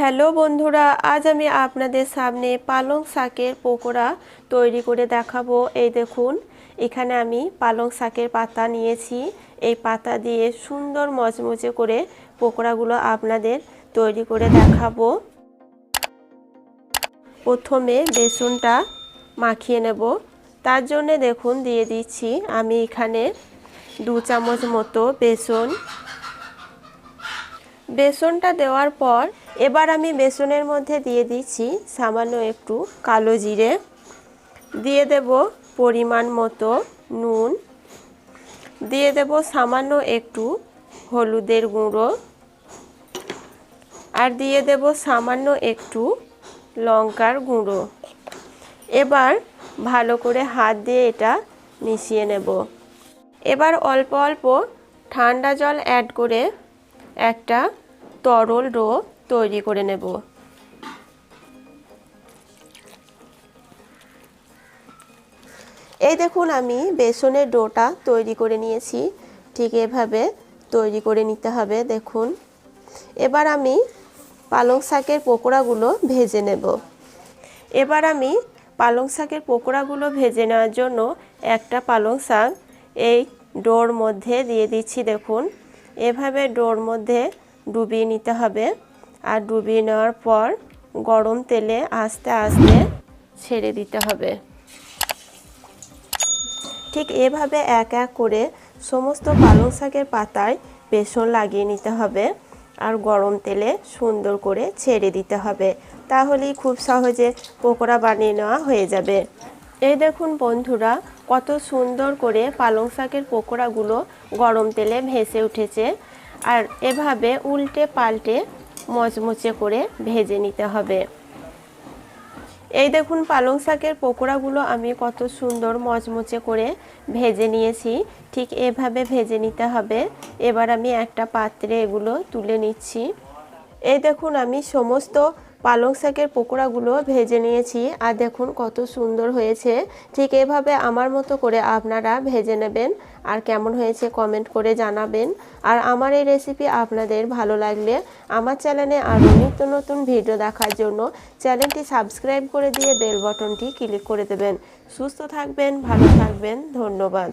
Hello বন্ধুরা, আজ আমি আপনাদের সামনে পালং শাকের পকোড়া তৈরি করে দেখাবো। এই দেখুন, এখানে আমি পালং শাকের পাতা নিয়েছি। এই পাতা দিয়ে সুন্দর মচমচে করে পকোড়াগুলো আপনাদের তৈরি করে দেখাবো। প্রথমে বেসনটা মাখিয়ে নেব। তার জন্যে দেখুন, দিয়ে দিচ্ছি আমি এখানে দু চামচ মতো বেসন। বেসনটা দেওয়ার পর এবার আমি বেসনের মধ্যে দিয়ে দিচ্ছি সামান্য একটু কালো জিরে। দিয়ে দেব পরিমাণ মতো নুন। দিয়ে দেব সামান্য একটু হলুদের গুঁড়ো। আর দিয়ে দেব সামান্য একটু লঙ্কার গুঁড়ো। এবার ভালো করে হাত দিয়ে এটা মিশিয়ে নেব। এবার অল্প অল্প ঠান্ডা জল অ্যাড করে একটা তরল ডো তৈরি করে নেব। এই দেখুন, আমি বেসনের ডোটা তৈরি করে নিয়েছি। ঠিক এভাবে তৈরি করে নিতে হবে, দেখুন। এবার আমি পালং শাকের পকোড়াগুলো ভেজে নেব। এবার আমি পালং শাকের পকোড়াগুলো ভেজে নেওয়ার জন্য একটা পালং শাক এই ডোর মধ্যে দিয়ে দিচ্ছি, দেখুন। এভাবে ডোর মধ্যে ডুবিয়ে নিতে হবে। আর ডুবিয়ে নেওয়ার পর গরম তেলে আস্তে আস্তে ছেড়ে দিতে হবে। ঠিক এভাবে এক এক করে সমস্ত পালং শাকের পাতায় বেসন লাগিয়ে নিতে হবে। আর গরম তেলে সুন্দর করে ছেড়ে দিতে হবে। তাহলেই খুব সহজে পকোড়া বানিয়ে নেওয়া হয়ে যাবে। এই দেখুন বন্ধুরা, কত সুন্দর করে পালং শাকের পকোড়াগুলো গরম তেলে ভেসে উঠেছে। আর এভাবে উল্টে পাল্টে মচমচে করে ভেজে নিতে হবে। এই দেখুন পালং শাকের পকোড়াগুলো আমি কত সুন্দর মচমচে করে ভেজে নিয়েছি। ঠিক এভাবে ভেজে নিতে হবে। এবার আমি একটা পাত্রে এগুলো তুলে নিচ্ছি। এই দেখুন আমি সমস্ত পালং শাকের পকোড়াগুলো ভেজে নিয়েছি। আর দেখুন কত সুন্দর হয়েছে। ঠিক এভাবে আমার মতো করে আপনারা ভেজে নেবেন। আর কেমন হয়েছে কমেন্ট করে জানাবেন। আর আমার এই রেসিপি আপনাদের ভালো লাগলে আমার চ্যানেলে আরও নিত্য নতুন ভিডিও দেখার জন্য চ্যানেলটি সাবস্ক্রাইব করে দিয়ে বেল বটনটি ক্লিক করে দেবেন। সুস্থ থাকবেন, ভালো থাকবেন, ধন্যবাদ।